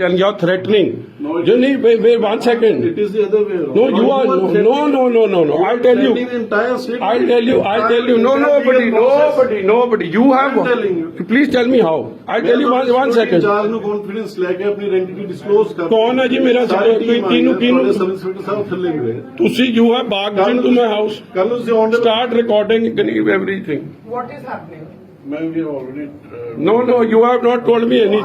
and you're threatening. No, it you need wait, wait one second. It is the other way around. No, you are no, no, no, no, no, no. I'll tell threatening you. the entire city. I'll tell you. I'll tell you. No, Entire nobody, legal process. nobody, nobody. You have. I'm telling you. Please tell me how. I'll tell you one, one second. Charge ਨੂੰ confidence ਲੈ ਕੇ ਆਪਣੀ ਆਇਡੈਂਟੀ disclose ਕਰ ਕੌਣ ਹੈ ਜੀ ਮੇਰਾ ਸਾਰੀ sir- team ਆਈ ਕਿਹਨੂੰ- ਹੈ, ਕਿਹਨੂੰ- ਤੁਹਾਡੇ ਸਬ ਇੰਸਪੈਕਟਰ ਸਾਹਿਬ ਥੱਲੇ ਗਏ ਤੁਸੀਂ you have barged into my house. ਕੱਲ ਨੂੰ ਤੁਸੀਂ ਆਨ Start recording everything. What is happening? ਮੈਂ ਵੀ already No, no, you have not told me I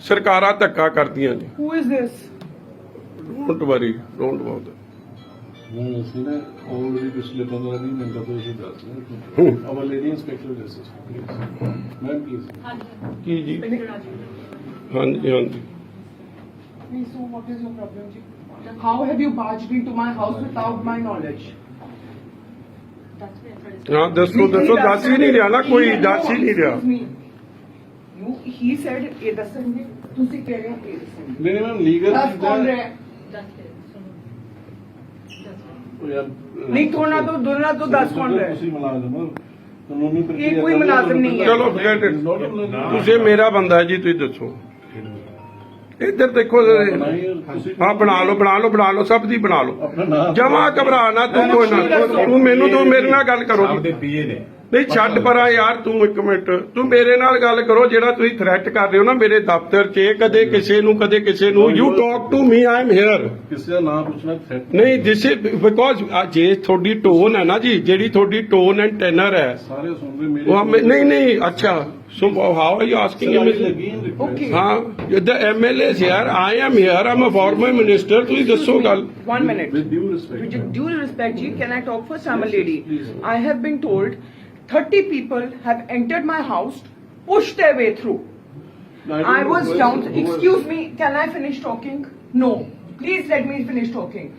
ਸਰਕਾਰਾਂ ਧੱਕਾ ਕਰਦੀਆਂ ਨੇ। Who is this? Don't worry don't about ਨਹੀਂ ਅਸੀਂ ਨਾ ਆਲਰੇਡੀ ਪਿਛਲੇ 15 ਦਿਨ ਮਿੰਟ ਤੋਂ ਇਹ ਦੱਸ ਰਹੇ ਹਾਂ। Our lady inspector justice please ma'am please ਕੀ ਜੀ? ਹਾਂਜੀ ਹਾਂਜੀ। Please, so what is your problem, Ji? How have you barged into my house without my knowledge? ਹਾਂ ਦੱਸੋ ਦੱਸੋ ਦੱਸ ਹੀ ਨਹੀਂ ਰਿਹਾ ਨਾ ਕੋਈ ਦੱਸ ਹੀ ਨਹੀਂ ਰਿਹਾ। Excuse me. He said, ਇਹ ਦੱਸਣਗੇ ਤੁਸੀਂ ਕਹਿ ਰਹੇ ਹੋ ਇਹ ਦੱਸਣਗੇ ਨਹੀਂ ਨਹੀਂ ਮੈਮ ਲੀਗਲ ਦੱਸ ਕੌਣ ਰਿਹਾ ਹੈ? ਨਹੀਂ ਥੋੜਾ ਤੋਂ ਦੋਨਾਂ ਤੋਂ ਦੱਸ ਕੌਣ ਰਿਹਾ ਹੈ? ਤੁਸੀਂ ਮੁਲਾਜ਼ਮ ਹੋ ਕਾਨੂੰਨੀ ਪ੍ਰਕਿਰਿਆ ਇਹ ਕੋਈ ਦਾ ਮੁਲਾਜ਼ਮ ਨਹੀਂ ਹੈ। ਚਲੋ forget it. ਤੁਸੀਂ ਮੇਰਾ ਬੰਦਾ ਹੈ ਜੀ ਤੁਸੀਂ ਦੱਸੋ ਇੱਧਰ ਦੇਖੋ ਜ਼ਰਾ। ਹਾਂ ਬਣਾ ਲਓ ਬਣਾ ਲਓ ਬਣਾ ਲਓ ਸਭ ਦੀ ਬਣਾ ਲਓ ਜਮਾ ਘਬਰਾ ਨਾ ਤੂੰ ਕੋਈ ਨਾ ਤੂੰ ਮੈਨੂੰ ਤੂੰ ਮੇਰੇ ਨਾਲ ਗੱਲ ਕਰੋ ਦੇ ਪੀਏ ਨੇ ਨਹੀਂ ਛੱਡ ਪਰਾਂ ਯਾਰ ਤੂੰ ਇੱਕ ਮਿੰਟ। ਤੂੰ ਮੇਰੇ ਨਾਲ ਗੱਲ ਕਰੋ ਜਿਹੜਾ ਤੁਸੀਂ ਥ੍ਰੈਟ ਕਰ ਰਹੇ ਹੋ ਨਾ ਮੇਰੇ ਦਫ਼ਤਰ 'ਚ ਕਦੇ ਕਿਸੇ ਨੂੰ ਕਦੇ ਕਿਸੇ ਨੂੰ। You talk to me I am here ਕਿਸੇ ਦਾ ਨਾਮ ਪੁੱਛਣਾ ਥ੍ਰੈਟ ਨਹੀਂ ਦਿਸ ਇਜ਼ ਬਿਕੋਜ਼ ਜੇ ਤੁਹਾਡੀ ਟੋਨ ਹੈ ਨਾ ਜੀ ਜਿਹੜੀ ਤੁਹਾਡੀ ਟੋਨ ਐਂਡ ਟੈਨਰ ਹੈ ਸਾਰੇ ਸੁਣ ਰਹੇ ਮੇਰੇ ਨਹੀਂ ਨਹੀਂ ਅੱਛਾ। So how are you asking him? me? Okay. Huh? The MLA is here. I am here. I'm a former minister. Please just so call. One minute. With due respect. With due respect, ji, can I talk first? I'm a lady. Please. I have been told 30 people have entered my house, pushed their way through. I was down. Excuse me. Can I finish talking? No. Please let me finish talking.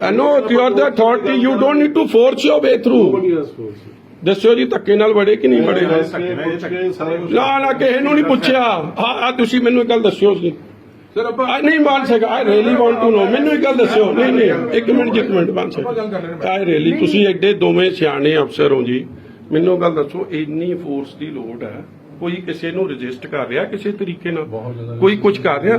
I know you are the authority you don't need to force your way through nobody has force ਦੱਸੋ ਜੀ ਧੱਕੇ ਨਾਲ ਵੜੇ ਕਿ ਨਹੀਂ ਵੜੇ? ਨਾ ਨਾ ਕਿਸੇ ਨੂੰ ਨਹੀਂ ਪੁੱਛਿਆ। ਆ ਆ ਤੁਸੀਂ ਮੈਨੂੰ ਇੱਕ ਗੱਲ ਦੱਸਿਓ ਜੀ। ਸਰ ਆਪਾਂ ਨਹੀਂ ਮਾਨ ਸਕਾ I really want to know ਮੈਨੂੰ ਇੱਕ ਗੱਲ ਦੱਸਿਓ। ਨਹੀਂ ਨਹੀਂ ਇੱਕ ਮਿੰਟ ਜੀ, ਇੱਕ ਮਿੰਟ ਮਾਨ ਸਕਾ ਆਈ ਰੀਲੀ ਤੁਸੀਂ ਐਡੇ ਦੋਵੇਂ ਸਿਆਣੇ ਅਫਸਰ ਹੋ ਜੀ। ਮੈਨੂੰ ਗੱਲ ਦੱਸੋ ਇੰਨੀ ਫੋਰਸ ਦੀ ਲੋੜ ਹੈ। ਕੋਈ ਕਿਸੇ ਨੂੰ ਰਜਿਸਟ ਕਰ ਰਿਹਾ ਕਿਸੇ ਤਰੀਕੇ ਨਾਲ? ਕੋਈ ਕੁਝ ਕਰ ਰਿਹਾ?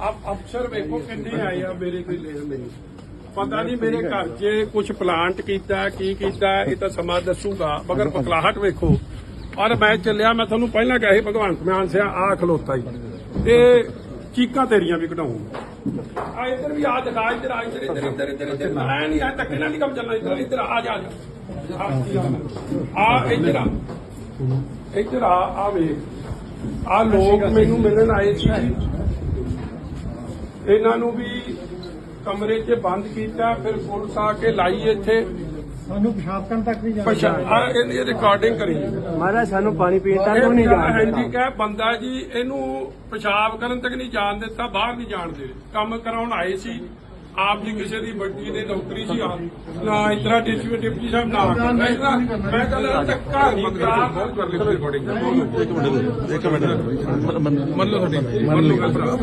ਅਫਸਰ ਵੇਖੋ ਕਿੰਨੇ ਆਏ ਆ ਮੇਰੇ ਕੋਈ ਲੈਣ ਨਹੀਂ ਪਤਾ ਨਹੀਂ ਮੇਰੇ ਘਰ 'ਚ ਕੁਝ ਪਲਾਂਟ ਕੀਤਾ ਕੀ ਕੀਤਾ ਇਹ ਤਾਂ ਸਮਾਂ ਦੱਸੂਗਾ ਮਗਰ ਬਕਲਾਹਟ ਵੇਖੋ। ਔਰ ਮੈਂ ਚੱਲਿਆ ਮੈਂ ਤੁਹਾਨੂੰ ਪਹਿਲਾਂ ਕਿਹਾ ਸੀ ਭਗਵੰਤ ਮਾਨ ਸਿਆ ਆ ਖਲੋਤਾ ਹੀ ਤੇ ਚੀਕਾਂ ਤੇਰੀਆਂ ਵੀ ਕਢਾਉਂਗਾ ਆ ਇੱਧਰ ਵੀ ਆ ਦਿਖਾ ਇੱਧਰ ਆ ਇੱਧਰ ਇੱਧਰ। ਇੱਧਰ ਇੱਧਰ ਇੱਧਰ। ਮੈਂ ਨਹੀਂ ਆ ਧੱਕੇ ਨਾਲ ਨਹੀਂ ਕੰਮ ਚੱਲਣਾ ਇੱਧਰ ਇੱਧਰ ਆ ਜਾ ਆ ਜਾ। ਆ ਇੱਧਰ ਆ। ਇੱਧਰ ਆ ਆ ਵੇਖ। ਆ ਲੋਕ ਮੈਨੂੰ ਮਿਲਣ ਆਏ ਸੀ। ਇਹਨਾਂ ਨੂੰ ਵੀ ਕਮਰੇ 'ਚ ਬੰਦ ਕੀਤਾ ਫਿਰ ਪੁਲਿਸ ਆ ਕੇ ਲਾਈ ਇੱਥੇ। ਸਾਨੂੰ ਪਿਸ਼ਾਬ ਕਰਨ ਤੱਕ ਵੀ ਜਾਣਾ ਇਹਦੀ ਰਿਕਾਰਡਿੰਗ ਕਰੀ। ਮਹਾਰਾਜ ਸਾਨੂੰ ਪਾਣੀ ਪੀਣ ਤੱਕ ਵੀ ਨਹੀਂ ਜਾਣ ਹਾਂਜੀ ਦਿੱਤਾ। ਕਹੇ ਬੰਦਾ ਜੀ ਇਹਨੂੰ ਪਿਸ਼ਾਬ ਕਰਨ ਤੱਕ ਨਹੀਂ ਜਾਣ ਦਿੱਤਾ ਬਾਹਰ ਨਹੀਂ ਜਾਣ ਦੇ ਕੰਮ ਕਰਾਉਣ ਆਏ ਸੀ। ਆਪ ਜੀ ਕਿਸੇ ਦੀ ਬੱਚੀ ਦੇ ਨੌਕਰੀ ਸੀ ਆ। ਨਾ ਇਤਰਾ ਡਿਪਟੀ ਡਿਪਟੀ ਸਾਹਿਬ ਨਾ ਮੈਂ ਕਹਿੰਦਾ ਧੱਕਾ ਰਿਕਾਰਡਿੰਗ ਇੱਕ ਮਿੰਟ ਇੱਕ ਮਿੰਟ ਮੰਨ ਲਓ ਤੁਹਾਡੀ ਮੰਨ ਲਓ ਗੱਲ। ਭਰਾ